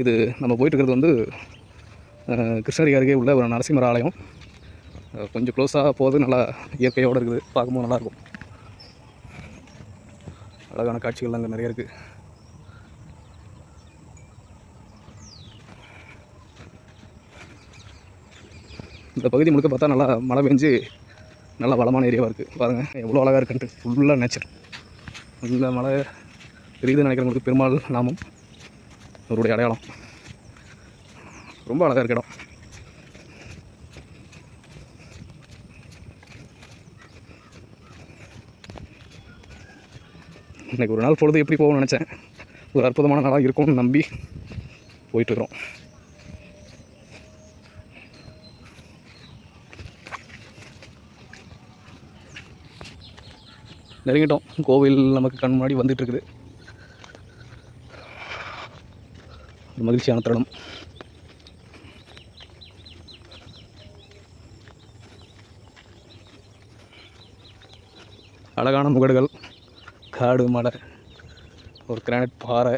இது நம்ம போயிட்டு இருக்கிறது வந்து கிருஷ்ணகிரி அருகே உள்ள ஒரு நரசிம்மர் ஆலயம். கொஞ்சம் க்ளோஸாக போகுது நல்லா இயற்கையோடு இருக்குது பார்க்கும்போது நல்லாயிருக்கும். அழகான காட்சிகள்லாம் அங்கே நிறைய இருக்குது இந்த பகுதி முழுக்க பார்த்தா நல்லா மழை பெஞ்சு நல்லா வளமான ஏரியாவாக இருக்குது பாருங்கள் எவ்வளோ அழகாக இருக்குன்ட்டு ஃபுல்லாக நேச்சர் இந்த மழை தெரியுதுன்னு நினைக்கிறவங்களுக்கு பெருமாள் நாமம். அவருடைய அடையாளம். ரொம்ப அழகாக இருக்கிடம் இன்னைக்கு ஒரு நாள் பொழுது எப்படி போகணும்னு நினச்சேன். ஒரு அற்புதமான நாளாக இருக்கும்னு நம்பி போயிட்டுருக்குறோம். நெருங்கிட்டோம். கோவில் நமக்கு கண் முன்னாடி வந்துட்டுருக்குது இருக்குது ஒரு மகிழ்ச்சியான தருணம். அழகான முகடுகள் காடு மலை ஒரு கிரானைட் பாறை.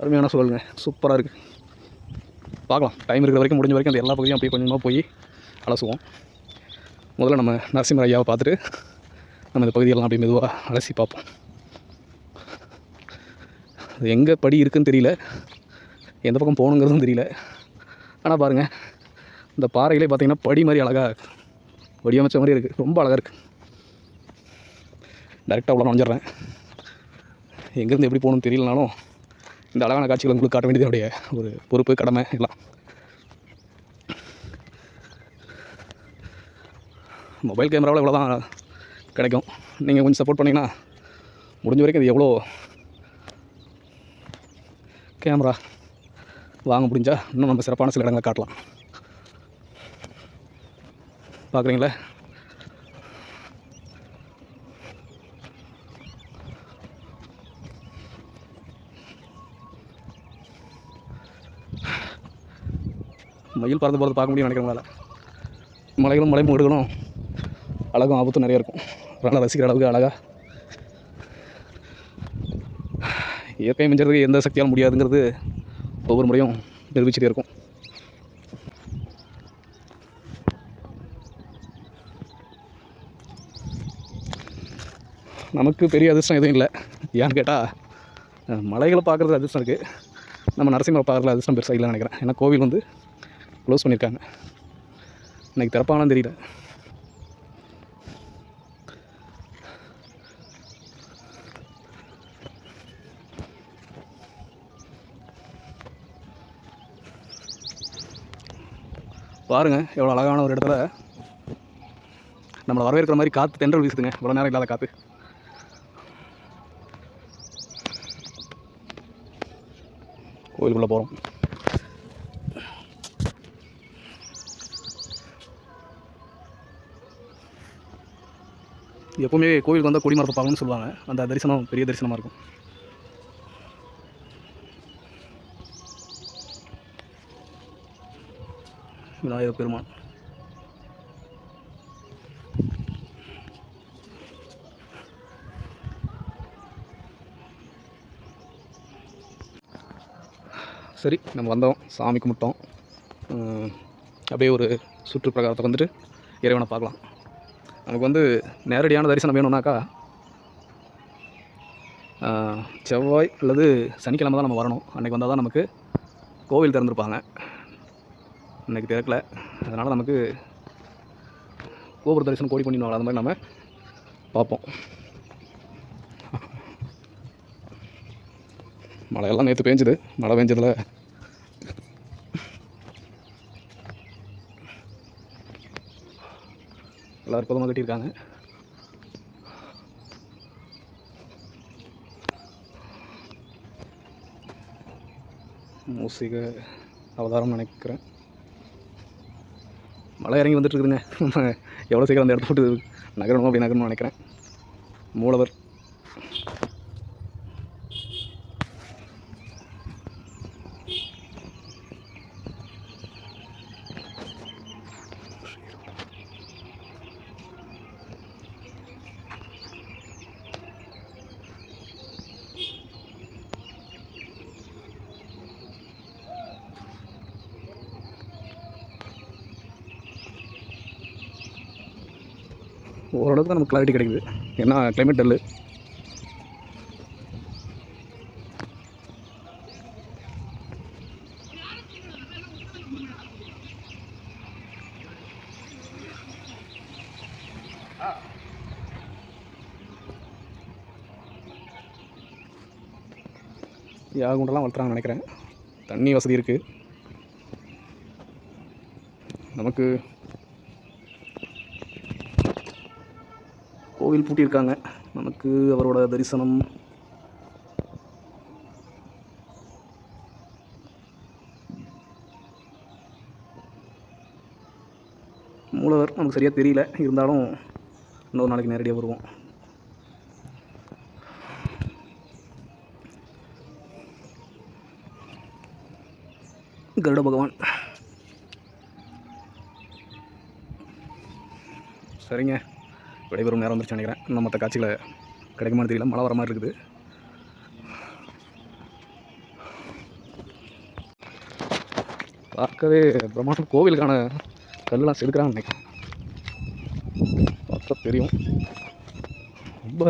அருமையான சூழலுங்க. சூப்பராக இருக்குது பார்க்கலாம். டைம் இருக்கிற வரைக்கும் முடிஞ்ச வரைக்கும் அந்த எல்லா பகுதியும் அப்படியே கொஞ்சமாக போய் அலசுவோம். முதல்ல நம்ம நரசிம்மர் ஐயாவை பார்த்துட்டு நம்ம இந்த பகுதியெல்லாம் அப்படியே மெதுவாக அலசி பார்ப்போம். அது எங்கே படி இருக்குன்னு தெரியல. எந்த பக்கம் போகணுங்கிறதும் தெரியல. ஆனால் பாருங்கள் இந்த பாறையிலே பார்த்தீங்கன்னா படி மாதிரி அழகாக வடிவமைச்ச மாதிரி இருக்குது ரொம்ப அழகாக இருக்குது டேரெக்டாக உள்ள நுழைஞ்சிட்றேன். எங்கேருந்து எப்படி போகணும்னு தெரியலனாலும் இந்த அழகான காட்சிகளை உங்களுக்கு காட்ட வேண்டியது என்னுடைய ஒரு பொறுப்பு கடமை எல்லாம். மொபைல் கேமராவில் இவ்வளோ தான் கிடைக்கும். நீங்கள் கொஞ்சம் சப்போர்ட் பண்ணிங்கன்னா முடிஞ்ச வரைக்கும் இது எவ்வளோ கேமரா வாங்க முடிஞ்சால் இன்னும் நம்ம சிறப்பான சில இடங்களை காட்டலாம். பார்க்குறீங்களா? மயில் பறந்து போகிறது பார்க்க முடியும் நினைக்கிறவங்களால மலைகளும் மலை மூடுகளும் அழகும் ஆபத்தும் நிறைய இருக்கும். அதனால் ரசிக்கிற அளவுக்கு அழகாக இயற்கை மிஞ்சறதுக்கு எந்த சக்தியாலும் முடியாதுங்கிறது ஒவ்வொரு முறையும் நிரூபிச்சுட்டே இருக்கும். நமக்கு பெரிய அதிர்ஷ்டம் எதுவும் இல்லை. ஏன்னு கேட்டால் மலைகளை பார்க்குறது அதிர்ஷ்டம் இருக்குது நம்ம நரசிம்மரை பார்க்குறது அதிர்ஷ்டம் பெருசாக இல்லைன்னு நினைக்கிறேன். ஏன்னா கோவில் வந்து க்ளோஸ் பண்ணியிருக்காங்க. இன்னைக்கு திறப்பாங்களான்னு தெரியல. பாருங்கள் எவ்வளோ அழகான ஒரு இடத்துல நம்மளை வரவேற்கிற மாதிரி காற்று தென்றல் வீசுதுங்க. இவ்வளோ நேரம் இல்லாத காற்று கோயிலுக்குள்ளே போகிறோம் எப்போவுமே கோவிலுக்கு வந்தால் கொடிமரத்தை பார்க்கணும்னு சொல்லுவாங்க. அந்த தரிசனம் பெரிய தரிசனமாக இருக்கும். விநாயக பெருமான். சரி நம்ம வந்தோம். சாமி கும்பிட்டோம். அப்படியே ஒரு சுற்று பிரகாரத்தை வந்துட்டு இறைவனை பார்க்கலாம். நமக்கு வந்து நேரடியான தரிசனம் வேணும்னாக்கா செவ்வாய் அல்லது சனிக்கிழமை தான் நம்ம வரணும். அன்றைக்கி வந்தால் தான் நமக்கு கோவில் திறந்துருப்பாங்க. இன்னைக்கு திறக்கல அதனால் நமக்கு கோபுர தரிசனம் கோடி பண்ணிடுவாங்க. அந்த மாதிரி நம்ம பார்ப்போம். மழையெல்லாம் நேற்று பேஞ்சுது. மழை பெஞ்சதில். எல்லாம் அற்புதமாக கட்டியிருக்காங்க. மூசிக அவதாரம் நினைக்கிறேன். மழை இறங்கி வந்துட்டு இருக்குதுங்க நம்ம எவ்வளோ சீக்கிரம் அந்த இடத்த விட்டு நகரணும் அப்படி நகரணும்னு நினைக்கிறேன். மூலவர். தான் நமக்கு கிளாரிட்டி கிடைக்குது. ஏன்னா கிளைமேட் டல்லு யாகுண்டெல்லாம் வளர்த்துறாங்கன்னு நினைக்கிறேன். தண்ணி வசதி இருக்குது நமக்கு கோவில் பூட்டியிருக்காங்க. நமக்கு அவரோட தரிசனம். மூலவர் நமக்கு சரியாக தெரியல. இருந்தாலும் இன்னொரு நாளைக்கு நேரடியாக வருவோம். கருட பகவான். சரிங்க. விடைபெறும் நேரம் வந்துருச்சு நினைக்கிறேன். இன்னும் மற்ற காட்சிகளை கிடைக்குமான்னு தெரியல. மழை வர மாதிரி இருக்குது. பார்க்கவே பிரம்மாண்டம் கோவிலுக்கான கல்லாம் செதுக்குறான்னு நினைக்கிறேன். பார்த்தா தெரியும். ரொம்ப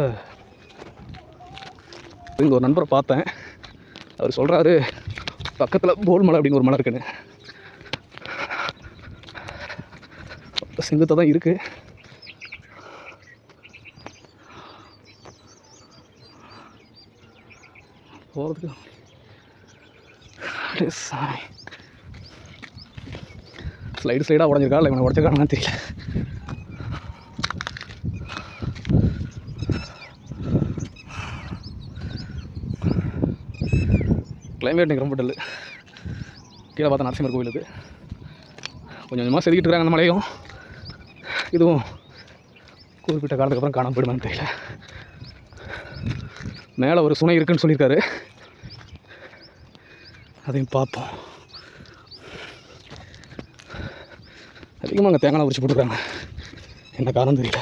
இங்கே ஒரு நண்பரை பார்த்தேன். அவர் சொல்கிறாரு பக்கத்தில் போல் மலை அப்படின்னு ஒரு மலை இருக்குன்னு. செங்குத்தாக தான் இருக்குது போகிறதுக்கு அப்படியே சாமி. ஸ்லைடு ஸ்லைடாக உடஞ்சிருக்கா இல்லை இவனை உடச்சிருக்காங்கன்னு தெரியல. கிளைமேட் எனக்கு ரொம்ப டல்லு கீழே பார்த்தா நரசிம்மர் கோவில் கொஞ்சம் கொஞ்சமாக செதுக்கிட்டு இருக்காங்க அந்த மலையும் இதுவும் குறிப்பிட்ட காலத்துக்கு அப்புறம் காணாமல் போயிடுமான்னு தெரியல. மேலே ஒரு சுனை இருக்குன்னு சொல்லியிருக்காரு. அதையும் பார்ப்போம். அதிகமாக அங்கே தேங்காய் உரிச்சு போட்டுருக்காங்க. என்ன காரணம் தெரியல.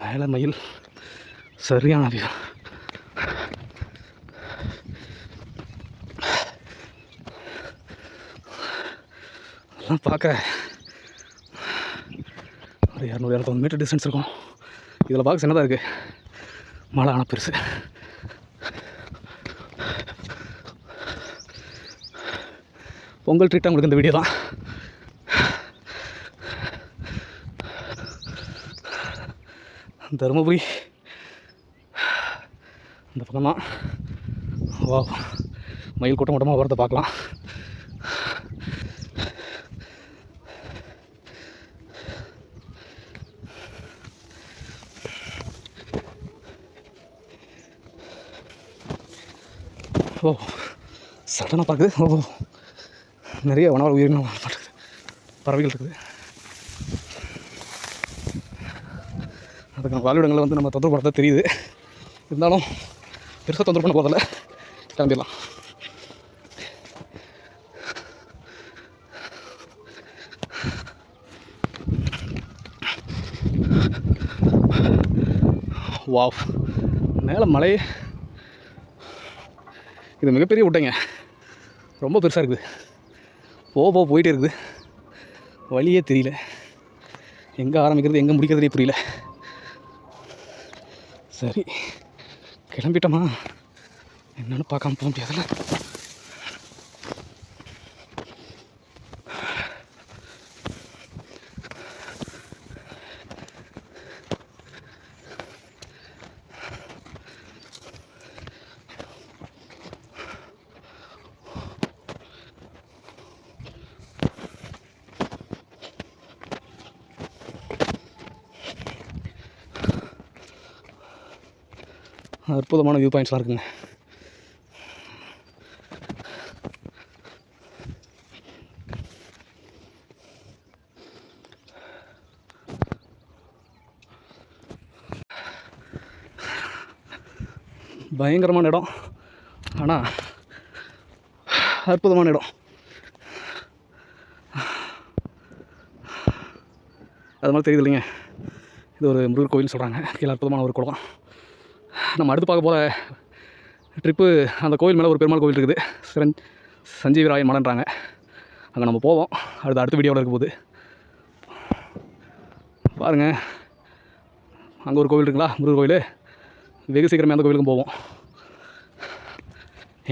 மேலே மயில். சரியான அதிகம் அதெல்லாம் பார்க்க ஒரு இரநூறு இரநூத்தொம்பது மீட்டர் டிஸ்டன்ஸ் இருக்கும். இதில் பார்க்க சின்னதாக இருக்குது மழை ஆனால் பெருசு. பொங்கல் ட்ரீட்டாக உங்களுக்கு இந்த வீடியோ தான். தருமபுரி. இந்த பக்கம் தான் வா மயில் கூட்டம் கூட்டமாக வரதை பார்க்கலாம். ஓ சடனாக பார்க்குது. ஓ நிறைய உணவு உயிரினம் பண்ணுறது பறவைகள் இருக்குது. அதுக்கான வாழ்விடங்களை வந்து நம்ம தொந்தரவு பண்ண தெரியுது. இருந்தாலும் பெருசாக தொந்தரவு பண்ண போதில்ல கிளம்பிடலாம். வாவ் மேலே மலை இது மிகப்பெரிய விட்டைங்க ரொம்ப பெருசாக இருக்குது. போக போக போயிட்டே இருக்குது. வழியே தெரியல. எங்கே ஆரம்பிக்கிறது எங்கே முடிக்கிறதே புரியல. சரி கிளம்பிட்டோமா? என்னென்னு பார்க்காம போக முடியாதுல்ல. அற்புதமான வியூ பாயிண்ட்ஸ்லாம் இருக்குங்க. பயங்கரமான இடம். ஆனால் அற்புதமான இடம். அது மாதிரி தெரியுது இல்லைங்க. இது ஒரு முருகர் கோயில்னு சொல்கிறாங்க கீழே அற்புதமான ஒரு குளம். நம்ம அடுத்து பார்க்க போகிற ட்ரிப்பு அந்த கோவில் மேலே ஒரு பெருமாள் கோவில் இருக்குது. சிரஞ் சஞ்சீவி ராயன் மலைன்றாங்க அங்கே நம்ம போவோம். அடுத்த அடுத்த வீடியோவில் இருக்க போகுது. பாருங்கள் அங்கே ஒரு கோவில் இருக்குங்களா? முருகர் கோவில். வெகு சீக்கிரமே அந்த கோவிலுக்கும் போவோம்.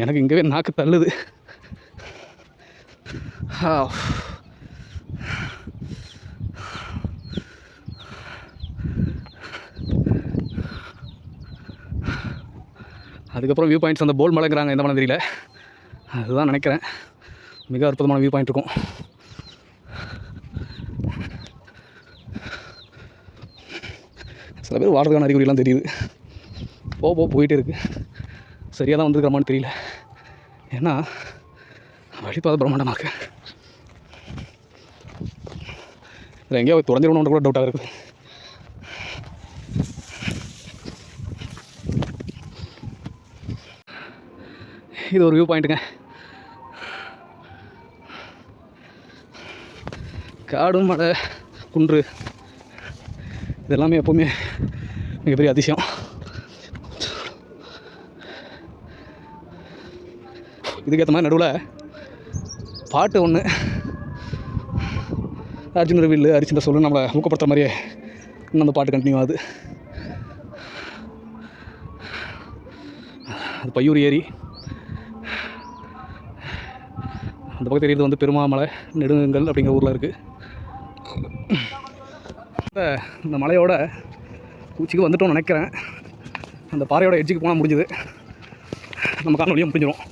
எனக்கு இங்கேவே நாக்கு தள்ளுது. அதுக்கப்புறம் வியூ பாயிண்ட்ஸ் அந்த போல் மலைங்கிறாங்க எந்த மலை தெரியல. அதுதான் நினைக்கிறேன். மிக அற்புதமான வியூ பாயிண்ட் இருக்கும். சில பேர் வாடுறதுக்கான அறிகுறிலாம் தெரியுது. போ போ போயிட்டே இருக்குது சரியாக தான் வந்துருக்கிறமான்னு தெரியல. ஏன்னா வழிபாதை பிரம்மாண்டமாக இல்லை இதில் எங்கேயோ தொடர்ந்து கூட டவுட்டாக இருக்குது. இது ஒரு வியூ பாயிண்ட்டுங்க காடும் மலை குன்று இதெல்லாமே எப்போவுமே மிகப்பெரிய அதிசயம். இதுக்கேற்ற மாதிரி நடுவில் பாட்டு ஒன்று அர்ஜுன் வில்லு அரிசின்ற சொல்லு நம்மளை ஊக்கப்படுத்துற மாதிரியே இன்னும் அந்த பாட்டு கண்டினியூ ஆகுது. அது பையூர் ஏரி. அந்த பக்கம் தெரியுது வந்து பெருமாமலை நெடுங்கல் அப்படிங்கிற ஊரில் இருக்குது இந்த- இந்த மலையோட உச்சிக்கு வந்துட்டோம்னு நினைக்கிறேன். அந்த பாறையோட எட்ஜுக்கு போனால் முடிஞ்சுது. நம்ம காரணம் வழியாக முடிஞ்சிடும்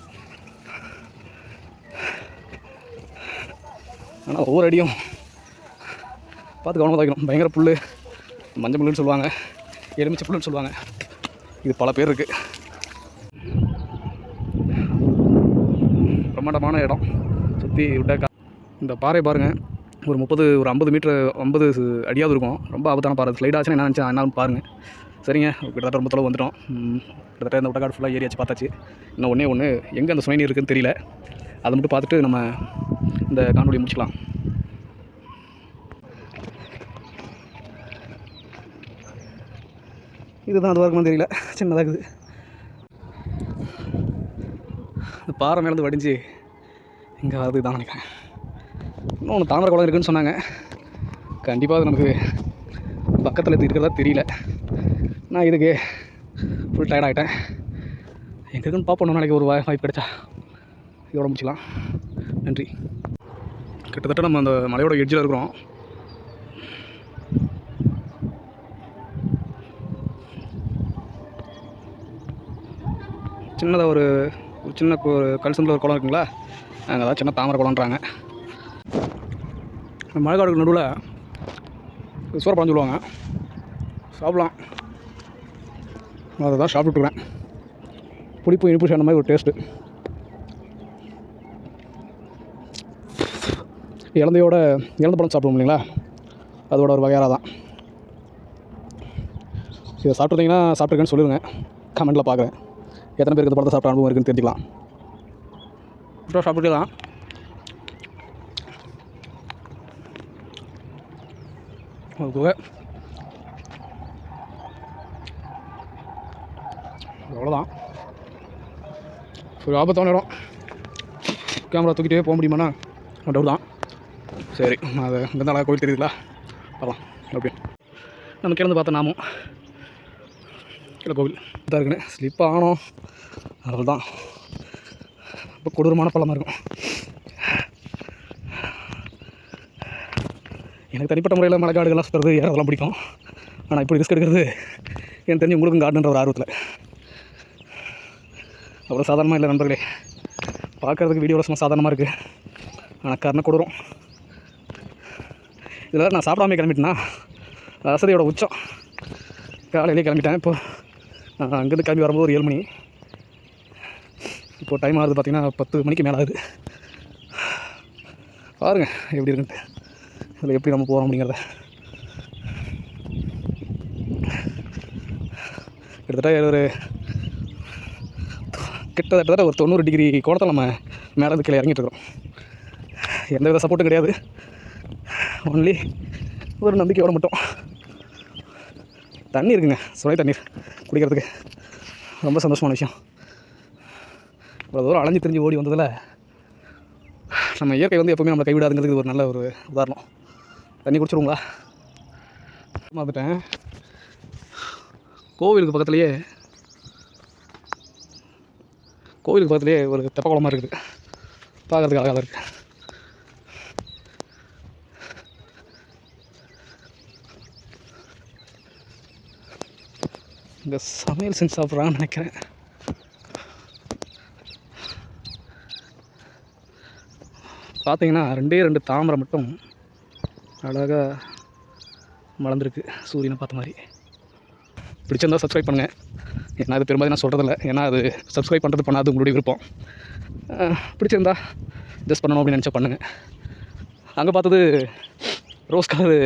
ஆனால் ஒவ்வொரு அடியும் பார்த்து கவனமாக வைக்கணும். பயங்கர புல் மஞ்சள் புல்லுன்னு சொல்லுவாங்க. எலுமிச்சை புல்லுன்னு சொல்லுவாங்க. இது பல பேர் இருக்குது பிரம்மாண்டமான இடம். சுற்றி விட்ட கா இந்த பாறை பாருங்கள் ஒரு முப்பது ஒரு ஐம்பது மீட்டர் ஐம்பது அடியாவது இருக்கும். ரொம்ப ஆபத்தான பாறை. ஸ்லைட் ஆச்சுன்னா என்ன நினச்சேன் என்னன்னு பாருங்கள் சரிங்க கிட்டத்தட்ட ரொம்ப தொலைவு வந்துட்டோம். கிட்டத்தட்ட இந்த விட்டக்காடு ஃபுல்லாக ஏரியாச்சு பார்த்தாச்சு. இன்னும் ஒன்றே ஒன்று எங்கே அந்த சுனை நீர் இருக்குன்னு தெரியல. அதை மட்டும் பார்த்துட்டு நம்ம இந்த காணொலியை முடிச்சுக்கலாம். இதுதான் அது வரைக்கும் தெரியல. சின்னதாக இருக்குது. இந்த பாறை மேலேருந்து வடிஞ்சு இங்கே வரதுக்கு தான் நினைக்கிறேன். இன்னொன்று தாமரை குளம் இருக்குன்னு சொன்னாங்க. கண்டிப்பாக அது நமக்கு பக்கத்தில் இருக்கிறதா தெரியல. நான் இதுக்கு ஃபுல் டயர்ட் ஆகிட்டேன் எங்கே இருக்குன்னு பார்ப்போம். நாளைக்கு ஒரு வாய் வாய்ப்பு கிடைச்சா. இதோட முடிச்சிக்கலாம். நன்றி. கிட்டத்தட்ட நம்ம அந்த மலையோட எட்ஜில் இருக்கிறோம். சின்னதாக ஒரு ஒரு சின்ன ஒரு கல் ஒரு குளம் இருக்குங்களா? அங்கே தான் சின்ன தாமரை குளம்ன்றாங்க. மழை மழைக்காடுக்கு நடுவில் சூறப்பழம் சொல்லுவாங்க சாப்பிட்லாம். அதை தான் சாப்பிட்டுருக்குறேன் புளிப்பு இனிப்பு சேர்ந்த மாதிரி ஒரு டேஸ்ட்டு இலந்தையோட இலந்த பழம் சாப்பிடுவோம் இல்லைங்களா? அதோட ஒரு வகையாக தான். இதை சாப்பிட்ருந்தீங்கன்னா சாப்பிட்ருக்கேன்னு சொல்லுங்கள் கமெண்ட்டில் பார்க்குறேன். எத்தனை பேருக்கு இந்த பழத்தை சாப்பிட்ட அனுபவம் இருக்குன்னு தெரிஞ்சுக்கலாம். அப்புறம் சாப்பிட்டுக்கலாம் அது போக அவ்வளோதான் ஒரு ஆபத்தான இடம். கேமரா தூக்கிட்டே போக முடியுமாண்ணா? டவுட் தான். சரி அது அதை இங்கே தான் கோயில் தெரியுதுங்களா வரலாம். ஓகே நம்ம கிடந்து பார்த்த நாமும். இல்லை கோவில். இதாக இருக்குன்னு. ஸ்லிப் ஆனோம் அவ்வளோதான் ரொம்ப கொடூரமான பழமாக இருக்கும். எனக்கு தனிப்பட்ட முறையில் மலைக்காடுகள்லாம் சுற்றுறது ஏறதெல்லாம் பிடிக்கும். ஆனால் இப்படி ரிஸ்க் எடுக்கிறது எனக்கு தெரிஞ்சு உங்களுக்கும் கார்டுன்ற ஒரு ஆர்வத்தில். அவ்வளோ சாதாரணமாக இல்லை நண்பர்களே. பார்க்குறதுக்கு வீடியோவில் சும்மா சாதாரணமாக இருக்குது ஆனால் கருணை கொடுறோம் இதில் நான் சாப்பிடாமே கிளம்பிட்டேன்னா வசதியோட உச்சம். காலையிலே கிளம்பிட்டேன். இப்போ நான் அங்கேருந்து கிளம்பி வரும்போது ஒரு ஏழு மணி. இப்போ டைம் ஆகுது பார்த்தீங்கன்னா பத்து மணிக்கு மேலே ஆகுது பாருங்கள் எப்படி இருக்குன்ட்டு. அதில் எப்படி நம்ம போகிறோம் அப்படிங்கிறத. கிட்டத்தட்ட ஒரு கிட்டத்தட்ட ஒரு தொண்ணூறு டிகிரி கோணத்தில் நம்ம மேலே கீழே இறங்கிட்டு இருக்கிறோம். எந்த வித சப்போர்ட்டும் கிடையாது. ஒன்லி ஒரு நம்பிக்கையோட மட்டும். தண்ணி இருக்குங்க சுவை தண்ணீர் குடிக்கிறதுக்கு. ரொம்ப சந்தோஷமான விஷயம். இவ்வளோ தூரம் அலைஞ்சு தெரிஞ்சு ஓடி வந்ததில் நம்ம இயற்கை வந்து எப்போவுமே நம்மளை கைவிடாதுங்கிறதுக்கு ஒரு நல்ல ஒரு உதாரணம். தண்ணி குடிச்சிருங்களா வந்துட்டேன் கோவிலுக்கு பக்கத்துலேயே கோவிலுக்கு பக்கத்துலேயே ஒரு தெப்ப குளமாக இருக்குது. பார்க்கறதுக்கு அழகாக இருக்குது இந்த சமையல் செஞ்சு சாப்பிட்றான்னு நினைக்கிறேன். பார்த்தீங்கன்னா ரெண்டே ரெண்டு தாமரை மட்டும் அழகாக மலர்ந்துருக்கு சூரியனை பார்த்த மாதிரி. பிடிச்சிருந்தா சப்ஸ்கிரைப் பண்ணுங்கள் ஏன்னா அது பெரும்பாலும் நான் சொல்கிறதில்ல ஏன்னா அது சப்ஸ்கிரைப் பண்ணுறது பண்ணாது உங்களுடைய விருப்பம். பிடிச்சிருந்தா ஜஸ்ட் பண்ணணும் அப்படின்னு நினச்சா பண்ணுங்கள் அங்கே பார்த்தது ரோஸ் கலரு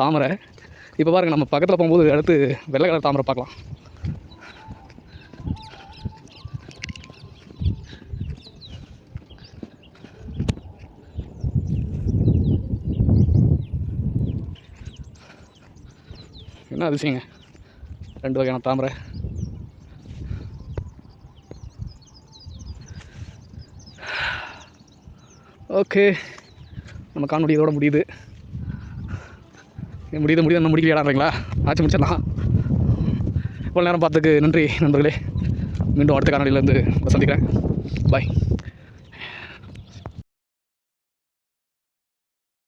தாமரை. இப்போ பாருங்கள் நம்ம பக்கத்தில் போகும்போது அடுத்து வெள்ளை கலர் தாமரை பார்க்கலாம். என்ன அதிசயங்க? ரெண்டு வகையான தாமரை. ஓகே. நம்ம காணொலி இதோட முடியுது. முடியுது முடியுது என்ன முடிக்கலையாடாங்களா ஆச்சு முடிச்சிடலாம். இவ்வளோ நேரம் பார்த்துக்கு நன்றி நண்பர்களே. மீண்டும் அடுத்த காணொலியிலேருந்து சந்திக்கிறேன். பாய்